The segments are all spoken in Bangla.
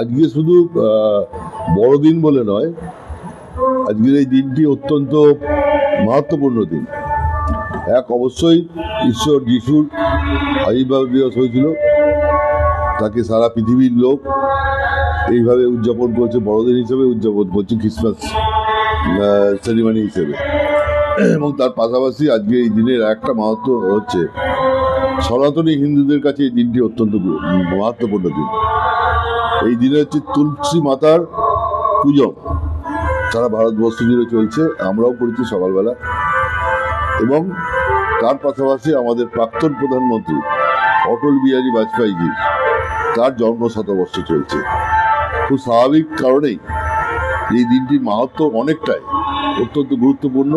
আজকে শুধু বড়দিন বলে নয়, আজকের এই দিনটি অত্যন্ত মাহাত্মপূর্ণ দিন। এক, অবশ্যই ঈশ্বর যিশুর আবির্ভাব দিবস হয়েছিল, তাকে সারা পৃথিবীর লোক এইভাবে উদযাপন করছে, বড়দিন হিসেবে উদযাপন করছে ক্রিসমাস সেরিমানি হিসেবে। এবং তার পাশাপাশি আজকে এই দিনের একটা মাহাত্ম হচ্ছে সনাতনী হিন্দুদের কাছে এই দিনটি অত্যন্ত মাহাত্মপূর্ণ দিন। এই দিনে হচ্ছে তুলসী মাতার পুজো। সারা ভারতবর্ষ জুড়ে চলছে, আমরাও করেছি সকালবেলা। এবং তার পাশাপাশি আমাদের প্রাক্তন প্রধানমন্ত্রী অটল বিহারী বাজপেয়ীজি, তার জন্ম শতবর্ষ চলছে। খুব স্বাভাবিক কারণেই এই দিনটির মাহাত্ম অনেকটাই অত্যন্ত গুরুত্বপূর্ণ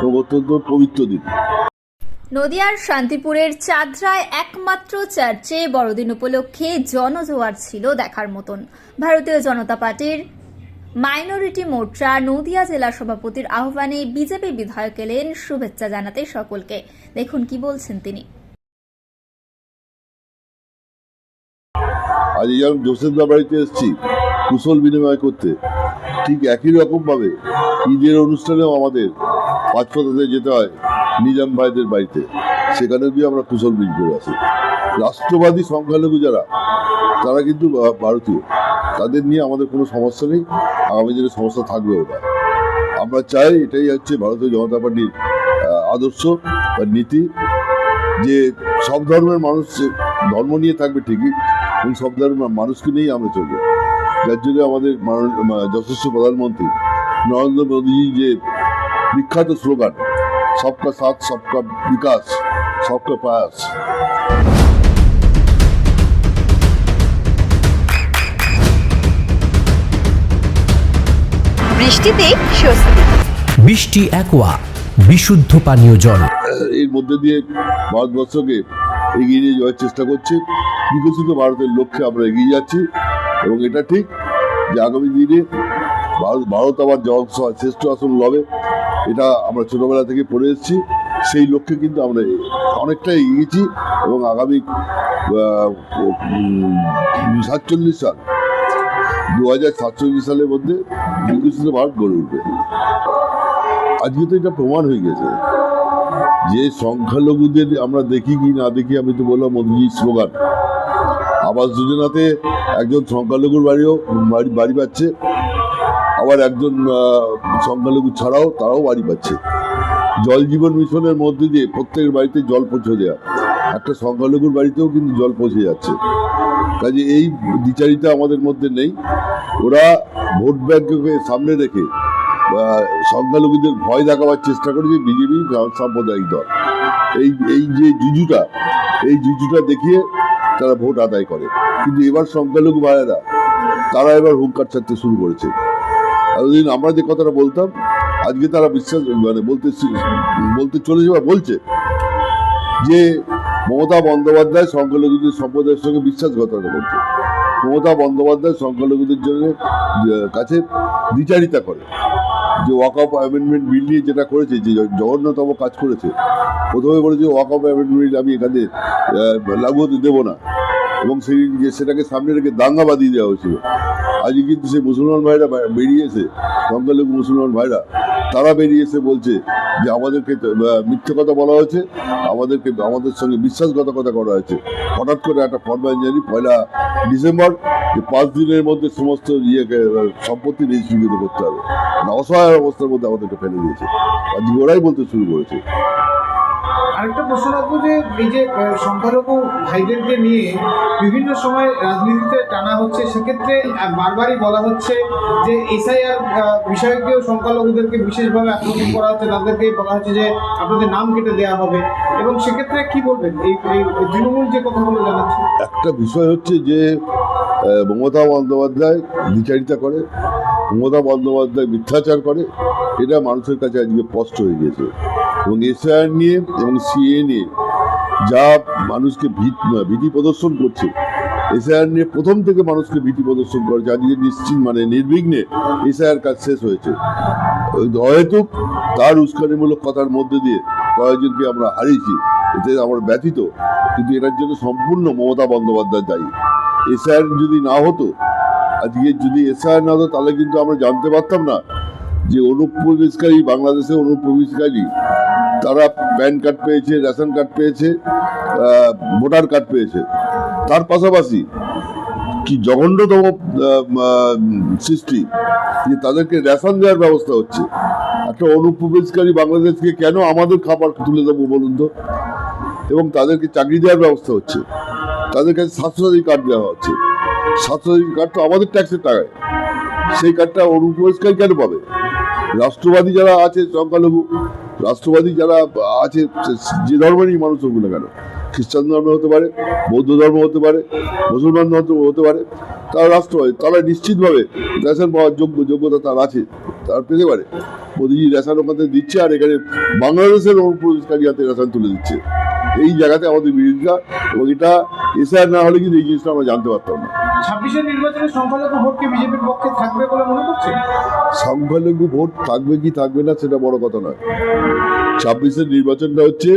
এবং অত্যন্ত পবিত্র দিন। নদিয়ার শান্তিপুরের চাঁদরায় একমাত্র চার্চে বড়দিন উপলক্ষে জনজোয়ার ছিল দেখার মতন। ভারতীয় জনতা পার্টির মাইনরিটি মোর্চা নদিয়া জেলা সভাপতির আহ্বানে বিজেপি বিধায়ক এলেন, শুভেচ্ছা জানাতে সকলকে। দেখুন কি বলছেন তিনি। আজ বাড়িতে কুশল বিনিময় করতে। ঠিক একই রকমভাবে ঈদের অনুষ্ঠানেও আমাদের পাঁচপথাতে যেতে হয়। নিজাম ভাইদের বাড়িতে সেখানে গিয়ে আমরা কুশল বিনিময় করে আসি। রাষ্ট্রবাদী সংখ্যালঘু যারা, তারা কিন্তু ভারতীয়। তাদের নিয়ে আমাদের কোনো সমস্যা নেই, আগামী দিনে সমস্যা থাকবেও না আমরা চাই এটাই হচ্ছে ভারতীয় জনতা পার্টির আদর্শ বা নীতি, যে সব ধর্মের মানুষ ধর্ম নিয়ে থাকবে ঠিকই, এবং সব ধর্মের মানুষকে নিয়েই আমরা চলবো। যার জন্য আমাদের যশস্বী প্রধানমন্ত্রী নরেন্দ্র মোদীজি যে বিখ্যাত স্লোগান সবকা সাথ সবকা বিকাশ সবকা প্রয়াস বৃষ্টিতেই স্বস্তি বৃষ্টি অ্যাকোয়া বিশুদ্ধ পানীয় জল। এর মধ্যে দিয়ে ভারতবর্ষকে এগিয়ে নিয়ে যাওয়ার চেষ্টা করছে। বিকশিত ভারতের লক্ষ্যে আমরা এগিয়ে যাচ্ছি। এবং এটা ঠিক যে আগামী দিনে ভারত ভারত আবার জল শ্রেষ্ঠ আসন লবে। এটা আমরা ছোটবেলা থেকে পড়ে এসেছি। সেই লক্ষ্যে কিন্তু আমরা অনেকটা এগিয়েছি এবং আগামী সাতচল্লিশ সাল দু হাজার সাতচল্লিশ সালের মধ্যে বিকশিত ভারত গড়ে উঠবে। আজকে তো এটা প্রমাণ হয়ে গেছে যে সংখ্যালঘুদের আমরা দেখি কি না দেখি, আমি তো বললাম মোদীজির স্লোগান আবাস যোজনাতে একজন সংখ্যালঘুর বাড়িও বাড়ি বাড়ি পাচ্ছে। আবার একজন সংখ্যালঘু ছাড়াও তারাও বাড়ি পাচ্ছে। জল জীবন মিশনের মধ্যে দিয়ে প্রত্যেকের বাড়িতে জল পৌঁছে দেওয়া একটা সংখ্যালঘুর বাড়িতেও কিন্তু জল পৌঁছে যাচ্ছে। কাজে এই বিচারিতা আমাদের মধ্যে নেই। ওরা ভোট ব্যাংককে সামনে রেখে সংখ্যালঘুদের ভয় দেখাবার চেষ্টা করেছে বিজেপি সাম্প্রদায়িক দল। এই এই যে জুজুটা, এই জুজুটা দেখিয়ে তারা ভোট আদায় করে। কিন্তু এবার সংখ্যালঘু ভাইয়েরা, তারা এবার হুঙ্কার ছাড়তে শুরু করেছে। এতদিন আমরা যে কথাটা বলতাম, আজকে তারা বিশ্বাস মানে বলতে বলতে চলেছে বা বলছে যে মমতা বন্দ্যোপাধ্যায় সংখ্যালঘুদের সম্প্রদায়ের সঙ্গে বিশ্বাসঘাতকতা করছে। মমতা বন্দ্যোপাধ্যায় সংখ্যালঘুদের জন্য কাছে বিচারিতা করে। যে ওয়াক অফ অ্যামেন্ডমেন্ট বিল নিয়ে যেটা করেছে, যে জঘন্যতম কাজ করেছে, প্রথমে বলেছে ওয়াক অফ অ্যামেন্ডমেন্ট আমি এখানে লাগু হতে দেবো না। এবং সেই যে সেটাকে সামনে রেখে দাঙ্গা বাঁধিয়ে দেওয়া হয়েছিল। আজকে কিন্তু সেই মুসলমান ভাইরা বেরিয়েছে বেরিয়ে সংখ্যালঘু মুসলমান ভাইরা। তারা বেরিয়েছে বলছে যে আমাদেরকে মিথ্যে কথা বলা হয়েছে, আমাদেরকে, আমাদের সঙ্গে বিশ্বাসঘাতকতা করা হয়েছে। হঠাৎ করে একটা ফরমান জানি পয়লা ডিসেম্বর, যে পাঁচ দিনের মধ্যে সমস্ত ইয়েকে সম্পত্তি রেজিস্ট্রিকৃত করতে হবে। মানে অসহায় অবস্থার মধ্যে আমাদেরকে ফেলে দিয়েছে। আজকে ওরাই বলতে শুরু করেছে। আরেকটা প্রশ্ন রাখব যে এই যে সংখ্যালঘু ভাইদেরকে নিয়ে বিভিন্ন সময় রাজনীতিতে টানা হচ্ছে, সেক্ষেত্রে বারবারই বলা হচ্ছে যে এসআইআর বিষয়কেও সংখ্যালঘুদেরকে বিশেষভাবে আক্রমণ করা হচ্ছে তাদেরকে বলা হচ্ছে যে আপনাদের নাম কেটে দেওয়া হবে। এবং সেক্ষেত্রে কি বলবেন? এই তৃণমূল যে কথাগুলো জানাচ্ছে। একটা বিষয় হচ্ছে যে মমতা বন্দ্যোপাধ্যায় বিচারিতা করে মমতা বন্দ্যোপাধ্যায় মিথ্যাচার করে, এটা মানুষের কাছে আজকে স্পষ্ট হয়ে গেছে এবং এসআইআর নিয়ে এবং সিএ নিয়ে যা মানুষকে ভীত প্রদর্শন করছে, এসআইআর নিয়ে প্রথম থেকে মানুষকে ভীতি প্রদর্শন করেছে। আজকে নিশ্চিত মানে নির্বিঘ্নে এসআইআর কাজ শেষ হয়েছে। অহেতুক তার উস্কানিমূলক কথার মধ্যে দিয়ে কয়েকজনকে আমরা হারিয়েছি, এতে আমরা ব্যথিত। কিন্তু এটার জন্য সম্পূর্ণ মমতা বন্দ্যোপাধ্যায় দায়ী। এসআইআর যদি না হতো আজকে যদি এসআইআর না হতো, তাহলে কিন্তু আমরা জানতে পারতাম না যে অনুপ্রবেশকারী বাংলাদেশে অনুপ্রবেশকারী, তারা প্যান কার্ড পেয়েছে, রেশন কার্ড পেয়েছে ভোটার কার্ড পেয়েছে। তার পাশাপাশি কি জঘন্যতম সৃষ্টি, যে তাদেরকে রেশন দেওয়ার ব্যবস্থা হচ্ছে। একটা অনুপ্রবেশকারী বাংলাদেশকে কেন আমাদের খাবার তুলে দেবো বলুন তো? এবং তাদেরকে চাকরি দেওয়ার ব্যবস্থা হচ্ছে। তাদের কাছে স্বাস্থ্যসাথী কার্ড দেওয়া হচ্ছে। স্বাস্থ্যসাথী কার্ড তো আমাদের ট্যাক্সের টাকায়। সেই কার্ডটা অনুপ্রবেশকারী কেন পাবে? রাষ্ট্রবাদী যারা আছে, সংখ্যালঘু, রাষ্ট্রবাদী যারা আছে যে ধর্মেরই মানুষ হোক না কেন, খ্রিস্টান ধর্ম হতে পারে, বৌদ্ধ ধর্ম হতে পারে, মুসলমান ধর্ম হতে পারে, তারা রাষ্ট্রবাদী, তারা নিশ্চিতভাবে রেশন পাওয়ার যোগ্য, যোগ্যতা তার আছে, তারা পেতে পারে। মোদীজি রেশন ওখান থেকে দিচ্ছে আর এখানে বাংলাদেশের অনুপ্রবেশকারী হাতে রেশন তুলে দিচ্ছে। এই জায়গাতে আমাদের বিরোধিতা এবং এটা এসআর না হলে কিন্তু এই জিনিসটা আমরা জানতে পারতাম না। ছাব্বিশের নির্বাচনে সংখ্যালঘু ভোট কি বিজেপির পক্ষে থাকবে বলে মনে করছে সংখ্যালঘু ভোট থাকবে কি থাকবে না সেটা বড় কথা নয়। ছাব্বিশের নির্বাচনটা হচ্ছে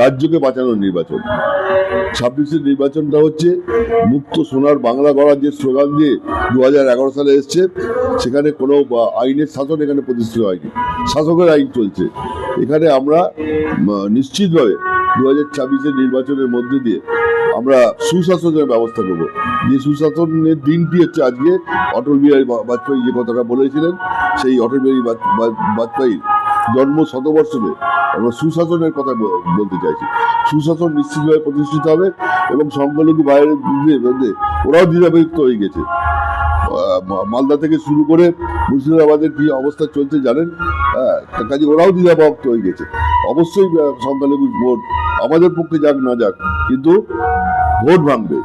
রাজ্যকে বাঁচানোর নির্বাচন। ছাব্বিশের নির্বাচনটা হচ্ছে মুক্ত সোনার বাংলা গড়ার যে স্লোগান দিয়ে দু হাজার এগারো সালে এসছে সেখানে কোনো আইনের শাসন এখানে প্রতিষ্ঠিত হয়নি। শাসকের আইন চলছে। এখানে আমরা নিশ্চিতভাবে দু হাজার নির্বাচনের মধ্যে দিয়ে আমরা সুশাসনের ব্যবস্থা করব যে সুশাসনের দিনটি হচ্ছে আজকে, অটল বিহারী বাজপেয়ী যে কথাটা বলেছিলেন, সেই অটল বিহারী বাজ- বাজ- বাজপেয়ীর জন্ম শতবর্ষে আমরা সুশাসনের কথা বলতে চাইছি। সুশাসন নিশ্চিতভাবে প্রতিষ্ঠিত হবে এবং সংখ্যালঘু বাইরের বিরুদ্ধে ওরাও দ্বিধাবিভক্ত হয়ে গেছে। মালদা থেকে শুরু করে মুর্শিদাবাদের কি অবস্থা চলছে জানেন? হ্যাঁ কাজে ওরাও দ্বিধাবিভক্ত হয়ে গেছে। অবশ্যই সংখ্যালঘু ভোট আমাদের পক্ষে যাক, না যাক, কিন্তু ভোট ভাঙবে।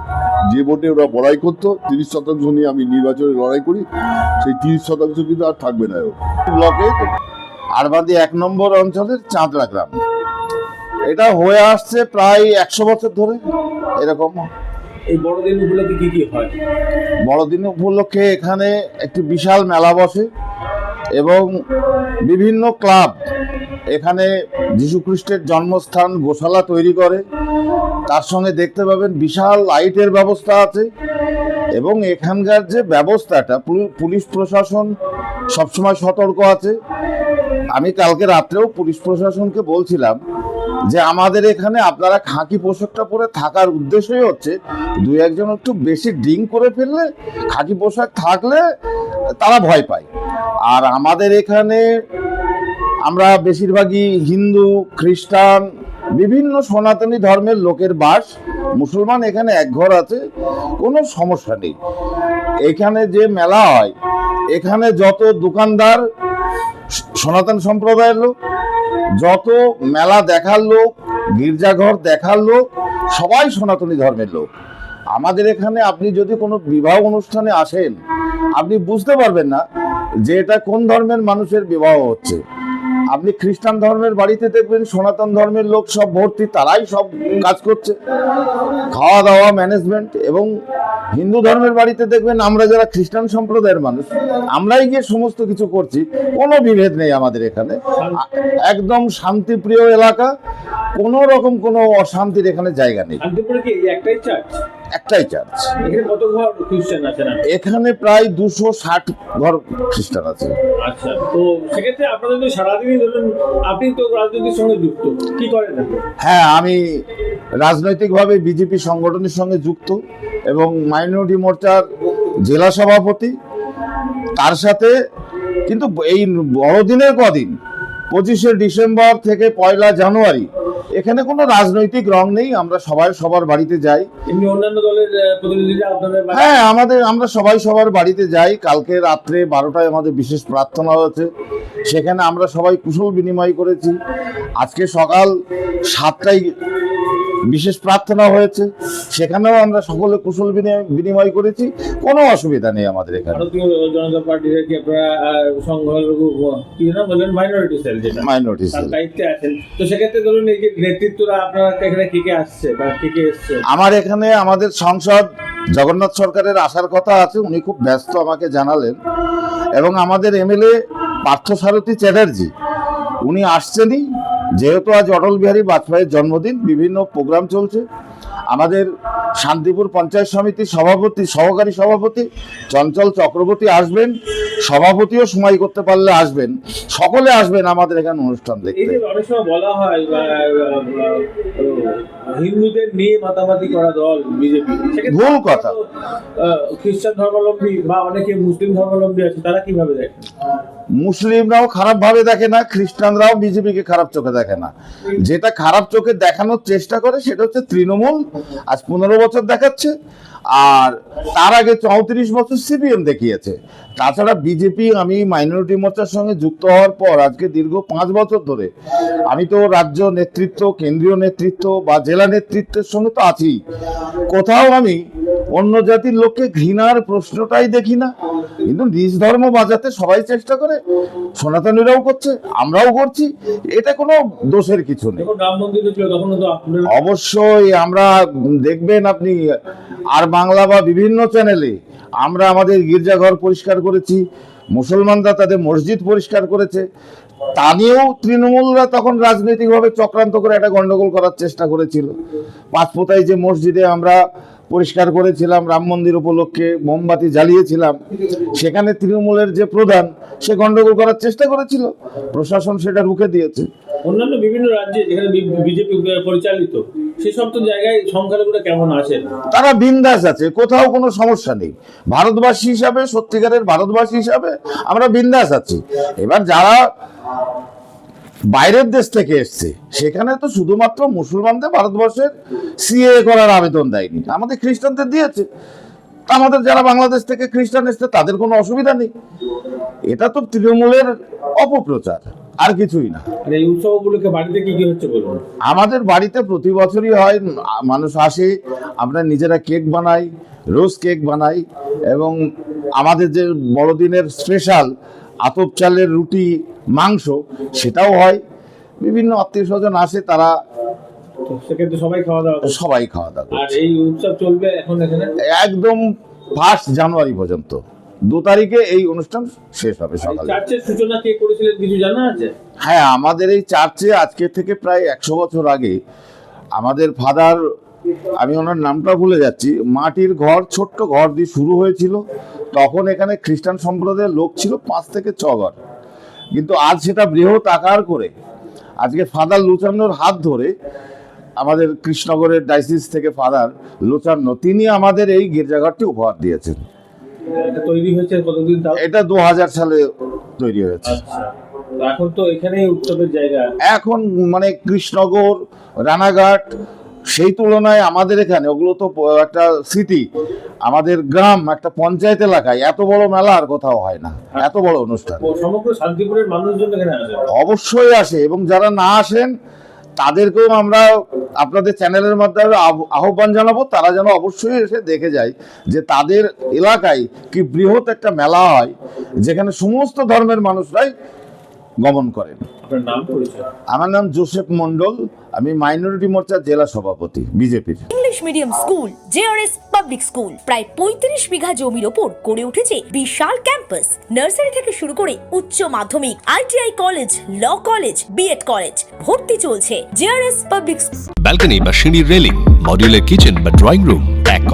যে ভোটে ওরা বড়াই করতো, তিরিশ শতাংশ নিয়ে আমি নির্বাচনে লড়াই করি, সেই তিরিশ শতাংশ কিন্তু আর থাকবে না ব্লকে আরবাদি এক নম্বর অঞ্চলের চাঁদড়া গ্রাম। এটা হয়ে আসছে প্রায় একশো বছর ধরে, এরকম। এই বড়দিন উপলক্ষে কি কি হয়? বড়দিন উপলক্ষে এখানে একটি বিশাল মেলা বসে এবং বিভিন্ন ক্লাব এখানে যীশুখ্রিস্টের জন্মস্থান গোশালা তৈরি করে। তার সঙ্গে দেখতে পাবেন বিশাল লাইটের ব্যবস্থা আছে এবং এখানকার যে ব্যবস্থাটা, পুলি- পুলিশ প্রশাসন সবসময় সতর্ক আছে। আমি কালকে রাত্রেও পুলিশ প্রশাসনকে বলছিলাম যে আমাদের এখানে আপনারা খাঁকি পোশাকটা পরে থাকার উদ্দেশ্যই হচ্ছে দুই একজন একটু বেশি ড্রিঙ্ক করে ফেললে, খাঁকি পোশাক থাকলে তারা ভয় পায়। আর আমাদের এখানে আমরা বেশিরভাগই হিন্দু, খ্রিস্টান, বিভিন্ন সনাতনী ধর্মের লোকের বাস। মুসলমান এখানে এক ঘর আছে, কোনো সমস্যা নেই। এখানে যে মেলা হয়, এখানে যত দোকানদার সনাতন সম্প্রদায়ের লোক যত মেলা দেখার লোক, গির্জাঘর দেখার লোক, সবাই সনাতনী ধর্মের লোক। আমাদের এখানে আপনি যদি কোনো বিবাহ অনুষ্ঠানে আসেন, আপনি বুঝতে পারবেন না যে এটা কোন ধর্মের মানুষের বিবাহ হচ্ছে। আপনি খ্রিস্টান ধর্মের বাড়িতে দেখবেন, সনাতন ধর্মের লোক সব ভর্তি, তারাই সব কাজ করছে। খাওয়া দাওয়া ম্যানেজমেন্ট এবং হিন্দু ধর্মের বাড়িতে দেখবেন, আমরা যারা খ্রিস্টান সম্প্রদায়ের মানুষ, আমরাই গিয়ে সমস্ত কিছু করছি। কোনো বিভেদ নেই আমাদের এখানে। একদম শান্তিপ্রিয় এলাকা, কোনো রকম কোনো অশান্তির এখানে জায়গা নেই। একটাই চার্চ একটাই চার্চ এখানে প্রায় দুশো ষাট ঘর খ্রিস্টান আছে। আচ্ছা তো সেক্ষেত্রে আপনাদের তো সারাদিনই ধরুন আপনি তো রাজনীতির সঙ্গে যুক্ত কি করেন হ্যাঁ আমি রাজনৈতিকভাবে বিজেপি সংগঠনের সঙ্গে যুক্ত এবং মাইনরিটি মোর্চার জেলা সভাপতি তার সাথে কিন্তু এই বড়দিনের কদিন পঁচিশে ডিসেম্বর থেকে পয়লা জানুয়ারি এখানে কোনো রাজনৈতিক রং নেই আমরা সবাই সবার বাড়িতে যাই। এমনি অন্যান্য দলের প্রতিনিধিরা আপনাদের হ্যাঁ আমাদের আমরা সবাই সবার বাড়িতে যাই। কালকে রাত্রে বারোটায় আমাদের বিশেষ প্রার্থনা হয়েছে সেখানে আমরা সবাই কুশল বিনিময় করেছি। আজকে সকাল সাতটায় বিশেষ প্রার্থনা হয়েছে সেখানেও আমরা সকলে কুশল বিনিময়- করেছি কোনো অসুবিধা নেই আমাদের এখানে। জনতা পার্টির কি আপনারা সংখ্যালঘু কি না বললেন? মাইনরিটি সেল যেটা। মাইনরিটি তার দায়িত্বে আছেন। তো সেক্ষেত্রে ধরুন এই যে নেতৃত্বরা আপনারা এখানে কে কে আসছে বা কে কে এসছে? আমার এখানে আমাদের সংসদ জগন্নাথ সরকারের আসার কথা আছে উনি খুব ব্যস্ত আমাকে জানালেন। এবং আমাদের এমএলএ পার্থসারথী চ্যাটার্জি উনি আসছেনই যেহেতু আজ অটল বিহারী বাজপেয়ীর জন্মদিন, বিভিন্ন প্রোগ্রাম চলছে। আমাদের শান্তিপুর পঞ্চায়েত সমিতির সভাপতি, সহকারী সভাপতি চঞ্চল চক্রবর্তী আসবেন। সভাপতিও সময় করতে পারলে আসবেন। সকলে আসবেন আমাদের এখানে অনুষ্ঠান দেখতে। অনেক সময় বলা হয় হিন্দুদের নিয়ে মাতামাতি করা দল বিজেপি। ভুল কথা। খ্রিস্টান ধর্মাবলম্বী বা অনেকে মুসলিম ধর্মাবলম্বী আছে তারা কীভাবে দেখে? মুসলিমরাও খারাপ ভাবে দেখে না খ্রিস্টানরাও বিজেপিকে খারাপ চোখে দেখে না। যেটা খারাপ চোখে দেখানোর চেষ্টা করে সেটা হচ্ছে তৃণমূল আজ পনেরো বছর দেখাচ্ছে আর তার আগে চৌত্রিশ বছর সিপিএম দেখিয়েছে। তাছাড়া বিজেপি, আমি মাইনরিটি মোর্চার সঙ্গে যুক্ত হওয়ার পর আজকে দীর্ঘ পাঁচ বছর ধরে আমি তো রাজ্য নেতৃত্ব, কেন্দ্রীয় নেতৃত্ব বা জেলা নেতৃত্বের সঙ্গে তো আছি। কোথাও আমি অন্য জাতির লোককে ঘৃণার প্রশ্নটাই দেখি না। কিন্তু নিজ ধর্ম বাঁচাতে সবাই চেষ্টা করে সনাতনীরাও করছে আমরাও করছি এটা কোনো দোষের কিছু নেই। অবশ্যই আমরা দেখবেন আপনি আর বাংলা বা বিভিন্ন চ্যানেলে আমরা আমাদের গির্জাঘর পরিষ্কার করেছি মুসলমানরা তাদের মসজিদ পরিষ্কার করেছে তা নিয়েও তৃণমূলরা তখন রাজনৈতিকভাবে চক্রান্ত করে একটা গন্ডগোল করার চেষ্টা করেছিল। পাঁচপোতায় যে মসজিদে আমরা পরিষ্কার করেছিলাম রাম মন্দির উপলক্ষে মোমবাতি জ্বালিয়েছিলাম। সেখানে তৃণমূলের যে প্রধান সে গন্ডগোল করার চেষ্টা করেছিল। প্রশাসন সেটা রুখে দিয়েছে। অন্যান্য বিভিন্ন রাজ্যে যেখানে বিজেপি পরিচালিত সেই সব তো জায়গায় সংখ্যালঘুরা কেমন আছেন? তারা বিন্দাস আছে কোথাও কোনো সমস্যা নেই। ভারতবাসী হিসাবে সত্যিকারের ভারতবাসী হিসাবে আমরা বিন্দাস আছি। এবার যারা বাইরের দেশ থেকে এসছে। সেখানে তো শুধুমাত্র মুসলমানদের ভারতবর্ষের সিএ করার আবেদন দেয়নি। আমাদের খ্রিস্টানদের দিয়েছে। আমাদের যারা বাংলাদেশ থেকে খ্রিস্টান এসছে তাদের কোনো অসুবিধা নেই। এটা তো তৃণমূলের অপপ্রচার আর কিছুই না। এই উৎসব উপলক্ষে বাড়িতে কি কি হচ্ছে বলুন? আমাদের বাড়িতে প্রতি বছরই হয় মানুষ আসে আমরা নিজেরা কেক বানাই রোজ কেক বানাই এবং আমাদের যে বড়দিনের স্পেশাল আতপ চালের রুটি মাংস সেটাও হয়। বিভিন্ন আত্মীয় স্বজন আসে তারা সেক্ষেত্রে সবাই খাওয়া দাওয়া সবাই খাওয়া দাওয়া আর এই উৎসব চলবে এখন এখানে? একদম ফার্স্ট জানুয়ারি পর্যন্ত। দু তারিখে এই অনুষ্ঠান শেষ হবে সকালে। চার্চের সূচনা কে করেছিলেন কিছু জানা আছে? হ্যাঁ আমাদের এই চার্চে আজকে থেকে প্রায় একশো বছর আগে আমাদের ফাদার আমি ওনার নামটা ভুলে যাচ্ছি মাটির ঘর ছোট্ট ঘর দিয়ে শুরু হয়েছিল। তখন এখানে খ্রিস্টান সম্প্রদায়ের লোক ছিল পাঁচ থেকে ছ ঘর। কিন্তু আজ সেটা বৃহৎ আকার করে আজকে ফাদার লুচান্নর হাত ধরে আমাদের কৃষ্ণনগরের ডাইসিস থেকে ফাদার লুচান্ন তিনি আমাদের এই গির্জাঘরটি উপহার দিয়েছেন। এটা তৈরি হয়েছে কতদিন এটা দু হাজার সালে তৈরি হয়েছে। আচ্ছা। এখন তো এখানেই উৎসবের জায়গা। এখন মানে কৃষ্ণনগর রানাঘাট সেই তুলনায় আমাদের এখানে ওগুলো তো একটা স্মৃতি আমাদের গ্রাম একটা পঞ্চায়েত এলাকায় এত বড় মেলা আর কোথাও হয় না এত বড় অনুষ্ঠান। সমগ্র শান্তিপুরের মানুষজন অবশ্যই আসে এবং যারা না আসেন তাদেরকেও আমরা আপনাদের চ্যানেলের মাধ্যমে আহ্বান জানাব তারা যেন অবশ্যই এসে দেখে যায় যে তাদের এলাকায় কি বৃহৎ একটা মেলা হয় যেখানে সমস্ত ধর্মের মানুষরাই গমন করেন। আপনার নাম পরিচয়? আমার নাম জোসেফ মন্ডল আমি মাইনরিটি মোর্চার জেলা সভাপতি বিজেপির English medium school JRS public school প্রায় পঁয়ত্রিশ বিঘা জমির ওপর গড়ে উঠেছে বিশাল ক্যাম্পাস। নার্সারি থেকে শুরু করে উচ্চ মাধ্যমিক ITI college law college B Ed college ভর্তি চলছে। জেআরএস পাবলিক ব্যালকনি বা সিঁড়ির রেলিং মডিউলার কিচেন বা ড্রয়িং রুম